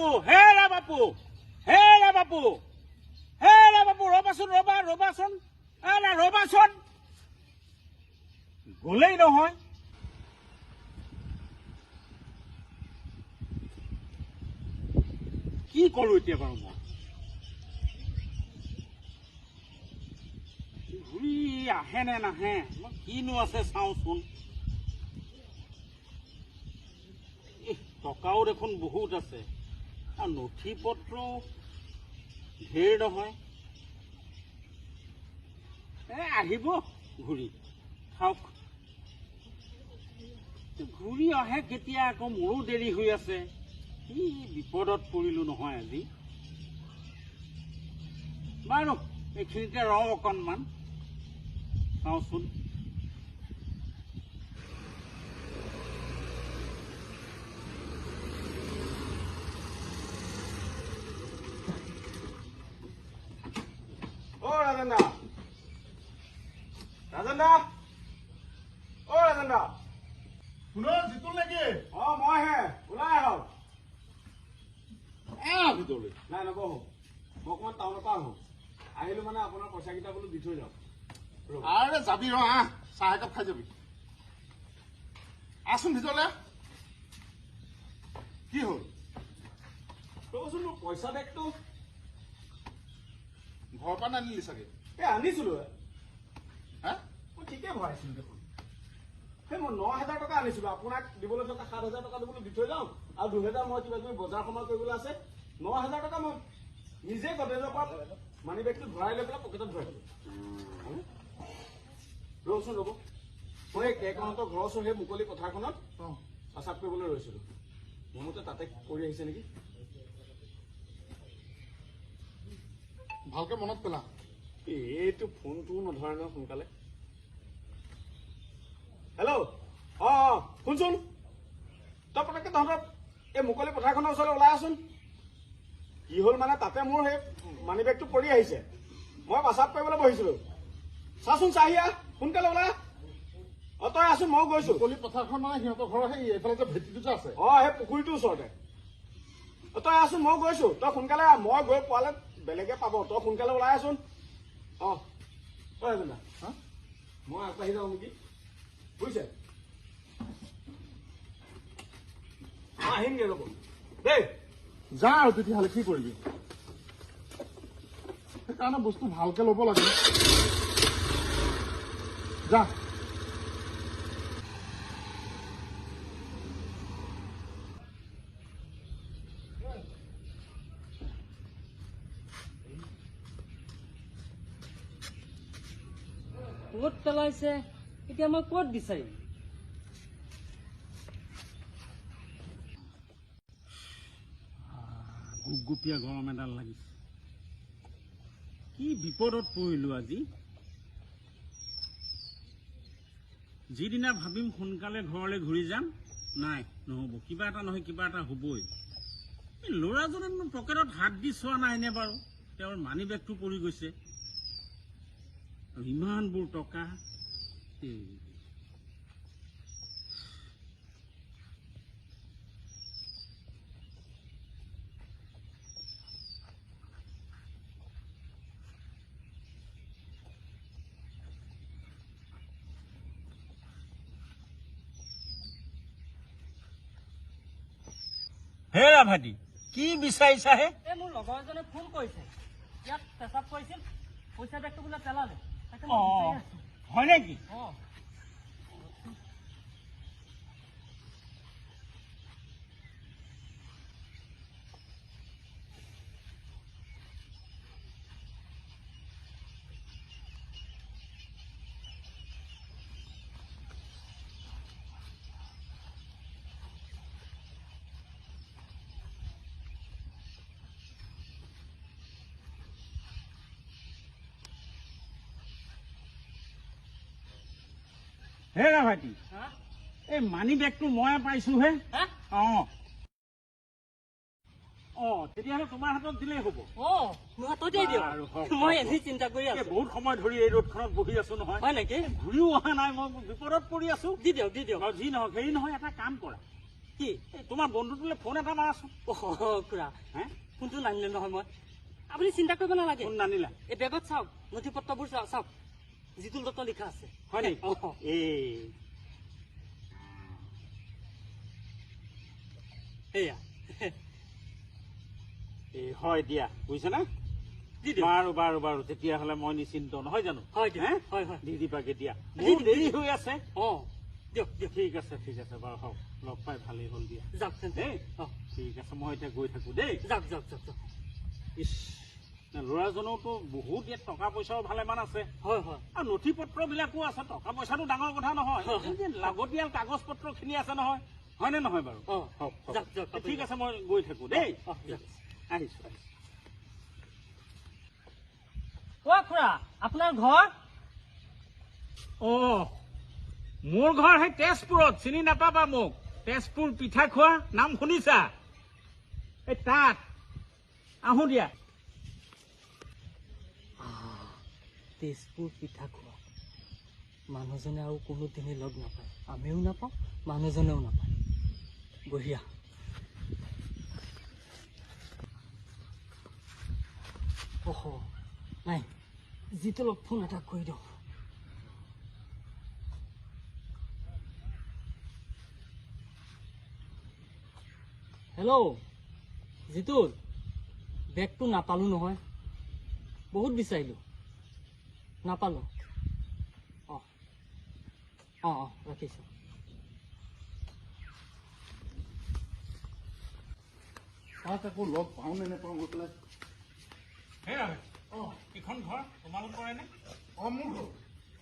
বাপু, হে ৰা বাপু, হে ৰা বাপু, হে ৰা বাপু ৰবা, ৰবাচোন এ ৰা ৰবাচোন। গলেই নহয়। কি কৰো এতিয়া বাৰু মই? ঘূৰি আহে নে নাহে? মই কিনো আছে চাওঁচোন। টকাও দেখোন বহুত আছে। আৰু নথি পত্ৰও ঢেৰ নহয়। এ আহিব ঘূৰি। খাওক ঘূৰি আহে কেতিয়া আকৌ মোৰো দেৰি হৈ আছে। কি বিপদত পৰিলো নহয় আজি। বাৰু এইখিনিতে ৰওঁ অকণমান। চাওঁচোন। অ ৰাজেন দা ৰাজেন দা অ ৰাজেন দা শুনক জিতুল নেকি? অ মই হে ওলাই আহক। আহ। ভিতৰলৈ নাই নবহো। মই অকণমান টাউনৰ পৰা আহোঁ আহিলো মানে আপোনাৰ পইচাকেইটা বোলো দি থৈ যাওক ৰ'ব। আৰে যাবি ৰ আহ। চাহ একাপ খাই যাবি। আহচোন ভিতৰলৈ। কি হ'ল? ৰ'বচোন মোৰ পইচা বেগটো। ঘৰৰ পৰা নানিলি চাগে? এই আনিছিলো হা? মই ঠিকে ভৰাইছিলো দেখোন। সেই মই ন হাজাৰ টকা আনিছিলো। আপোনাক দিবলৈ থকা সাত হাজাৰ টকা দিবলৈ দি থৈ যাওঁ। আৰু দুহেজাৰ মই কিবা কিবি বজাৰ সমাৰ কৰিবলৈ আছে। ন হাজাৰ টকা মই নিজে গডৰেজৰ পৰা মানি বেগটো ভৰাই লৈ পেলাই পকেটত ভৰাই দিলোঁ। ৰ'বচোন ৰ'ব। মই এই কেকহঁতৰ ঘৰৰ ওচৰ সেই মুকলি পথাৰখনত প্ৰচাৰ কৰিবলৈ ৰৈছিলো। মোৰ মতে তাতে কৰি আহিছে নেকি? ভালকে মনত পেলা। এইটো ফোনটোও নধৰে নহয় সোনকালে। হেল্ল' অ অ শুনচোন। তই পটককে তহঁতৰ এই মুকলি পথাৰখনৰ ওচৰলৈ ওলাই আছোন কি হ'ল মানে তাতে মোৰ সেই মানি বেগটো পৰি আহিছে। মই পাচাব কৰিবলৈ বহিছিলো। চাচোন চাহি আহ সোনকালে আহ। অ তই আছোন ময়ো গৈছো। মুকলি পথাৰখন মানে সিহঁতৰ ঘৰৰ সেই এইফালে যে ভেটিটো যে আছে। অ সেই পুখুৰীটোৰ ওচৰতে। তই আছোন মই গৈছো। তই সোনকালে মই গৈ পোৱালে বেলেগে পাব তই সোনকালে ওলাই আছোন অ তই এজনা। হা? মই আগবাঢ়ি যাওঁ নেকি? বুজিছে? মই আহিমগে ৰ'ব। দেই। যা আৰু তেতিয়াহ'লে কি কৰিবি? সেইকাৰণে বস্তু ভালকে ল'ব লাগে। যা। ক'ত পেলাইছে এতিয়া মই ক'ত বিচাৰিম? গুপগুপীয়া গৰম এডাল লাগিছে। কি বিপদত পৰিলো আজি? যিদিনা ভাবিম সোনকালে ঘৰলৈ ঘূৰি যাম নাই নহ'ব। কিবা এটা নহয় কিবা এটা হ'বই। এই ল'ৰাজনে পকেটত হাত দি চোৱা নাইনে বাৰু? তেওঁৰ মানি বেগটো পৰি গৈছে। আৰু ইমানবোৰ টকা এই হেৰা ভাইটি কি বিচাৰিছাহে? এই মোৰ লগৰ এজনে ফোন কৰিছে। ইয়াত পেচাব কৰিছিল পইচা বেগটো বোলে পেলালে। তাকে মই অঁ বিচাৰি আছো হেৰা ভাইটি এই মানি বেগটো মই পাইছোহে। অঁ। অঁ তেতিয়াহ'লে তোমাৰ হাতত দিলেই হ'ব। অঁ মোৰ হাততেই বাৰু, হওক, দিয়ক মই হওক। এনেই চিন্তা কৰি এই আছো। বহুত সময় ধৰি এই ৰ'দখনত বহি আছো নহয়। হয় নেকি? ঘূৰিও অহা নাই মই বিপদত পৰি আছো। দি দিয়ক দি দিয়ক। বাৰু যি নহওক হেৰি নহয় এটা কাম কৰা। কি? এই তোমাৰ বন্ধুটোলৈ ফোন এটা মাৰাচোন। অ' খুৰা। হে? ফোনটো নানিলে নহয় মই। আপুনি চিন্তা কৰিব নালাগে। ফোন নানিলা? এই বেগত চাওক নথি পত্ৰবোৰ চাওক। জিতুল দত্ত লিখা আছে হয় নেকি অ এই হয় দিয়া বুজিছানে দি দিয়ক বাৰু বাৰু বাৰু তেতিয়াহ'লে মই নিশ্চিন্ত নহয় জানো হয় দিয়ক হে? হয় হয় দি দিবাগে দিয়া মোৰ দেৰি। হৈ আছে অ দিয়ক দিয়ক ঠিক আছে ঠিক আছে বাৰু হওক লগ পাই ভালেই হ'ল দিয়া যাওক দেই অ ঠিক আছে মই এতিয়া গৈ থাকো দেই যাওক যাওক যাওক যাওক ইছ ল'ৰাজনৰতো বহুত ইয়াত টকা পইচাও ভালেমান আছে। হয় হয়। আৰু নথি পত্ৰবিলাকো আছে টকা পইচাটো ডাঙৰ কথা নহয়। লাগতিয়াল কাগজ পত্ৰখিনি আছে নহয় হয়নে নহয় বাৰু? ঠিক আছে মই গৈ থাকো দেই। আহিছো আহিছো। অ খুৰা আপোনাৰ ঘৰ? অ মোৰ ঘৰ সেই তেজপুৰত চিনি নাপাবা মোক। তেজপুৰ পিঠা খোৱা নাম শুনিছা? এই তাত। আহো দিয়া। তেজপুৰ পিঠা খোৱা। মানুহজনে আৰু কোনোদিনে লগ নাপায়। আমিও নাপাওঁ, মানুহজনেও নাপায়। বঢ়িয়া। অহ, নাই, যিটো লগ ফোন এটা কৰি দিওঁ হেল্ল' জিতুল, বেগটো নাপালোঁ নহয়। বহুত বিচাৰিলোঁ। নাপালোঁ অঁ অঁ অঁ ৰাখিছোঁ তাক আকৌ লগ পাওঁ নে নেপাওঁ গৈ পেলাই হে অঁ এইখন ঘৰ তোমালোকৰে নে? অঁ মোৰ ঘৰ।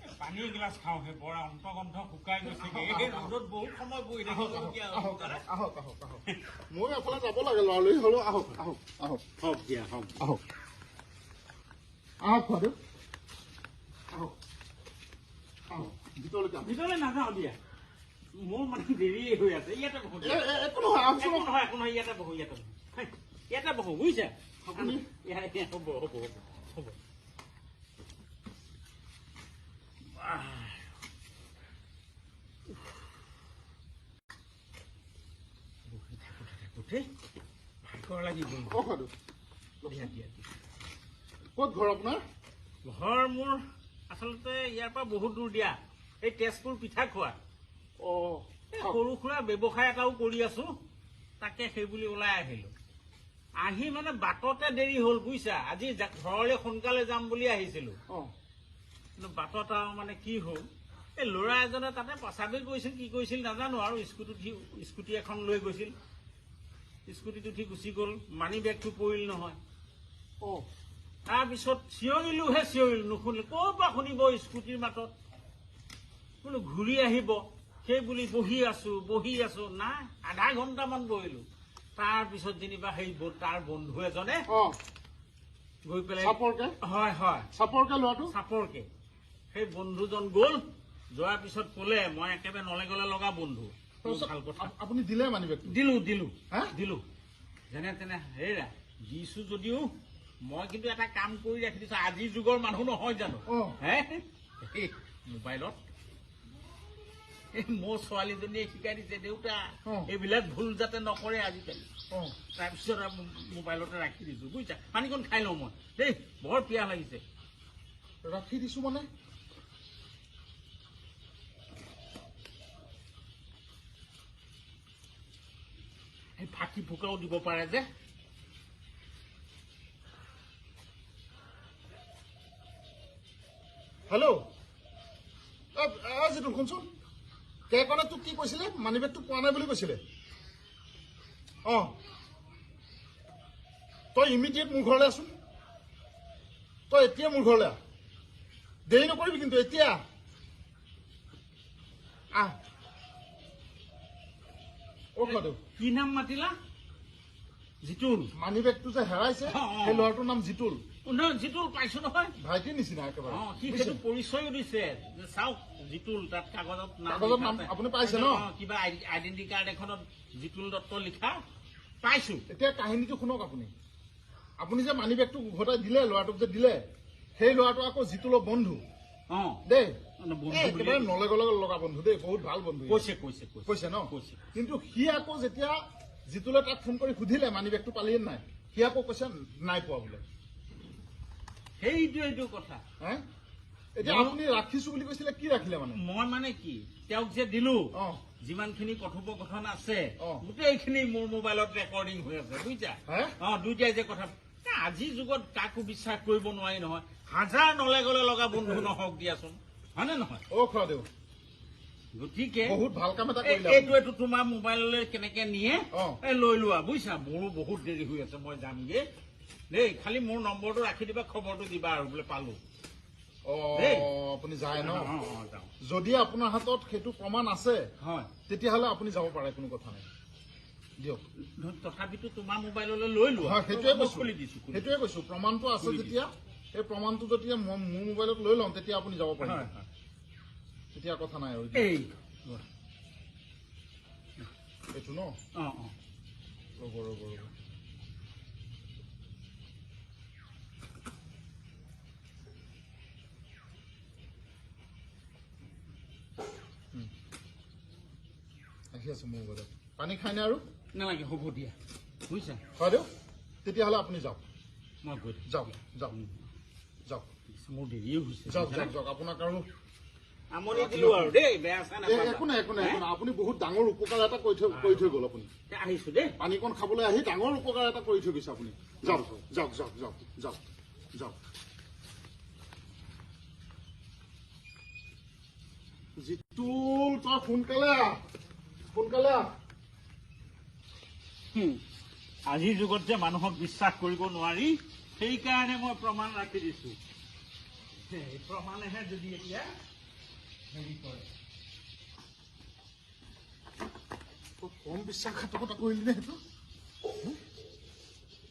এই পানী এগিলাচ খাওঁ সেই বৰ অন্তগন্ধ শুকাই গৈছেগে এই ৰ'দত বহুত সময় বহি আহক থাকিবলগীয়া আহক হ'ল। আহক আহক আহক ময়ো এফালে যাব লাগে লৰালৰি হ'লেও আহক আহক আহক। হওক দিয়া হওক। আহক। আহক খোৱাদেউ আহক আহক ভিতৰলৈকে আহক ভিতৰলৈ নাযাওঁ দিয়া। মোৰ মানে দেৰিয়ে হৈ আছে ইয়াতে বহো একো নহয় আহকচোন একো নহয় একো নহয় ইয়াতে বহো ইয়াতে বহো। ইয়াতে বহো বুজিছা? আপুনি- হ'ব হ'ব হ'ব হ'ব। আহ। বহি থাকোঁতে থাকোঁতে ভাগৰ লাগি গ'ল। অঁ দিয়া দিয়া দিয়া। ক'ত ঘৰ আপোনাৰ? ঘৰ মোৰ আচলতে ইয়াৰ পৰা বহুত দূৰ দিয়া। এই তেজপুৰ পিঠা খোৱা। অঁ সৰু সুৰা ব্যৱসায় এটাও কৰি আছো। তাকে সেই বুলি ওলাই আহিলো। আহি মানে বাটতে দেৰি হ'ল বুজিছা আজি ঘৰলৈ সোনকালে যাম বুলি আহিছিলো। কিন্তু বাটত আৰু মানে কি হ'ল এই ল'ৰা এজনে তাতে প্ৰচাৱেই কৰিছিল কি কৰিছিল নাজানো আৰু স্কুটি উঠি স্কুটি এখন লৈ গৈছিল। স্কুটিত উঠি গুচি গ'ল মানি বেগটো পৰিল নহয়। অঁ। তাৰপিছত চিঞৰিলোহে চিঞৰিলো নুশুনিলো। ক'ৰ পৰা শুনিব স্কুটিৰ মাতত? বোলো ঘূৰি আহিব সেই বুলি বহি আছো বহি আছো। নাই আধা ঘণ্টামান বহিলো। তাৰপিছত যেনিবা সেই তাৰ বন্ধু এজনে গৈ পেলাই হয় হয়। চাপৰকে ল'ৰাটো চাপৰকে। সেই বন্ধুজন গ'ল যোৱাৰ পিছত ক'লে মই একেবাৰে নলে গলে লগা বন্ধু। ভাল কথা। আপ- আপুনি দিলে মানি বেগটো দিলো দিলো? দিলো। যেনে তেনে হেৰা দিছো যদিও মই কিন্তু এটা কাম কৰি ৰাখি দিছো আজিৰ যুগৰ মানুহ নহয় জানো। হে? মোবাইলত। এই মোৰ ছোৱালীজনীয়ে শিকাই দিছে দেউতা। এইবিলাক ভুল যাতে নকৰে আজিকালি। তাৰপিছত মোবাইলতে ৰাখি দিছো বুজিছা? পানীকণ খাই লওঁ মই। দেই বৰ পিয়াহ লাগিছে। ৰাখি দিছো মানে? সেই ফাঁকি ফুকাও দিব পাৰে যে হেল্ল' যিটো শুনচোন কেকনে তোক কি কৈছিলে? মানি বেগটো পোৱা নাই বুলি কৈছিলে। অঁ। তই ইমিডিয়েট মোৰ ঘৰলৈ আছোন। তই এতিয়া মোৰ ঘৰলৈ আহ। দেৰি নকৰিবি কিন্তু এতিয়া আহ। কি নাম মাতিলা? জিতুল। মানি বেগটো যে হেৰাইছে। সেই ল'ৰাটোৰ নাম জিতুল। জিতুল পাইছো নহয়। ভাইটিৰ নিচিনা একেবাৰে। অ, সি বুজিছে? সেইটো পৰিচয়ো দিছে। যে চাওক জিতুল তাত কাগজত। আপুনি পাইছে ন? কিবা আইডেন্টি কাৰ্ড এখনত জিতুল দত্ত লিখা পাইছো। এতিয়া কাহিনীটো শুনক আপুনি। আপুনি যে মানি বেগটো উভতাই দিলে ল'ৰাটোক যে দিলে সেই ল'ৰাটো আকৌ জিতুলৰ বন্ধু। অ। দেই। একেবাৰে লগা বন্ধু বহুত ভাল বন্ধু কৈছে কৈছে কৈছে ন? কৈছে। কিন্তু সি আকৌ যেতিয়া জিতুলে তাক ফোন কৰি সুধিলে মানি বেগটো পালিয়ে নাই? সি আকৌ কৈছে নাই পোৱা বোলে। সেইটোৱেইটো কথা। হে? এতিয়া আপুনি ৰাখিছো বুলি কৈছিলে কি ৰাখিলে মানে? মই মানে কি তেওঁক যে দিলো যিমানখিনি কথোপকথন আছে। গোটেইখিনি মোৰ মোবাইলত ৰেকৰ্ডিং হৈ আছে বুজিছা? অ দুইটাই যে কথা আজিৰ যুগত কাকো বিশ্বাস কৰিব নোৱাৰি নহয়। হাজাৰ নলে গলে লগা বন্ধু নহওক দিয়াচোন হয়নে নহয়? অ খুৰাদেউ গতিকে বহুত ভাল কাম এটা এই- কৰিলে আপুনি। এইটোৱেতো তোমাৰ মোবাইললৈ কেনেকে নিয়ে? লৈ লোৱা বুজিছা? মোৰো বহুত দেৰি হৈ আছে মই যামগে। দেই খালি মোৰ নম্বৰটো ৰাখি দিবা খবৰটো দিবা আৰু বোলে পালো। আপুনি যায় ন। যদি আপোনাৰ হাতত সেইটো প্ৰমাণ আছে হয়। তেতিয়াহ'লে আপুনি যাব পাৰে কোনো কথা নাই। দিয়ক। তথাপিতো তোমাৰ মোবাইললৈ লৈ লোৱা। হয় সেইটোৱে কৈছো। সেইটোৱে কৈছো। প্ৰমাণটো আছে। যেতিয়া সেই প্ৰমাণটো যেতিয়া মই মোৰ মোবাইলত লৈ লওঁ তেতিয়া আপুনি যাব পাৰিব। হয়। তেতিয়া কথা নাই আৰু এই এইটো ন? অ অ। ৰ'ব ৰ'ব ৰ'ব। আছে মোৰ মোবাইলত পানী খায়নে আৰু? নালাগে হ'ব দিয়া। বুজিছা? হয় দিয়ক তেতিয়াহ'লে আপুনি যাওক। মই গৈ। যাওক যাওক। যাওক। মোৰ দেৰিয়ে হৈছে যাওক যাওক যাওক। আপোনাক আৰু আমনি দিলো আৰু দেই বেয়া চেয়া একো নাই একো নাই আপুনি বহুত ডাঙৰ উপকাৰ এটা কৰি থৈ কৰি থৈ গ'ল আপুনি। আহিছো দেই। পানীকণ খাবলৈ আহি ডাঙৰ উপকাৰ এটা কৰি থৈ গৈছে আপুনি। যাওক যাওক যাওক যাওক যাওক যাওক। জিতুল তই সোনকালে আহ। আজিৰ যুগত যে মানুহক বিশ্বাস কৰিব নোৱাৰি সেইকাৰণে মই প্ৰমাণ ৰাখি দিছো। প্ৰমাণেহে যদি এতিয়া হেৰি কৰে। কম বিশ্বাসঘাতকতা কৰিলি নে সেইটো?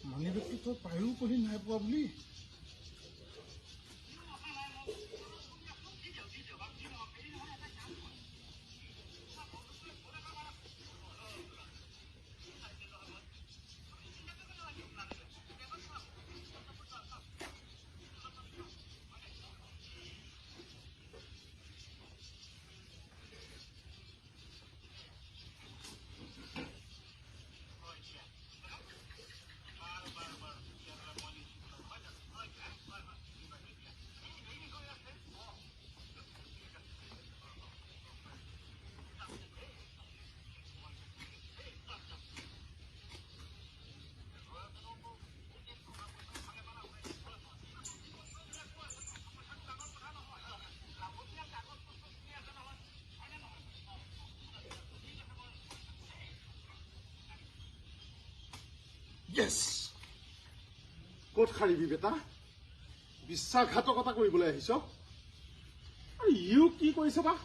মানি বেগটো তই পায়ো পঢ়ি নাই পোৱা বুলি। য়েছ ক'ত সাৰিবি বেটা? বিশ্বাসঘাতকতা কৰিবলৈ আহিছ? ইও কি কৰিছে বা?